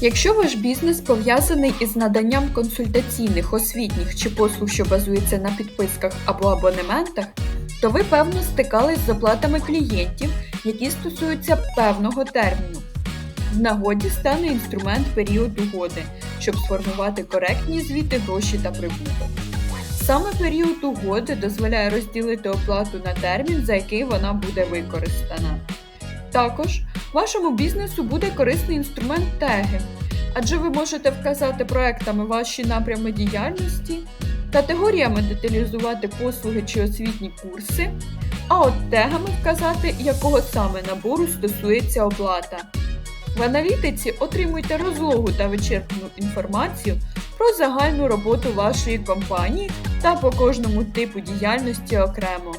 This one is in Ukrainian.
Якщо ваш бізнес пов'язаний із наданням консультаційних, освітніх чи послуг, що базуються на підписках або абонементах, то ви певно стикались з оплатами клієнтів, які стосуються певного терміну. В нагоді стане інструмент період угоди, щоб сформувати коректні звіти гроші та прибуток. Саме період угоди дозволяє розділити оплату на термін, за який вона буде використана. Також вашому бізнесу буде корисний інструмент теги, адже ви можете вказати проектами ваші напрями діяльності, категоріями деталізувати послуги чи освітні курси, а от тегами вказати, якого саме набору стосується оплата. В аналітиці отримуйте розлогу та вичерпну інформацію про загальну роботу вашої компанії та по кожному типу діяльності окремо.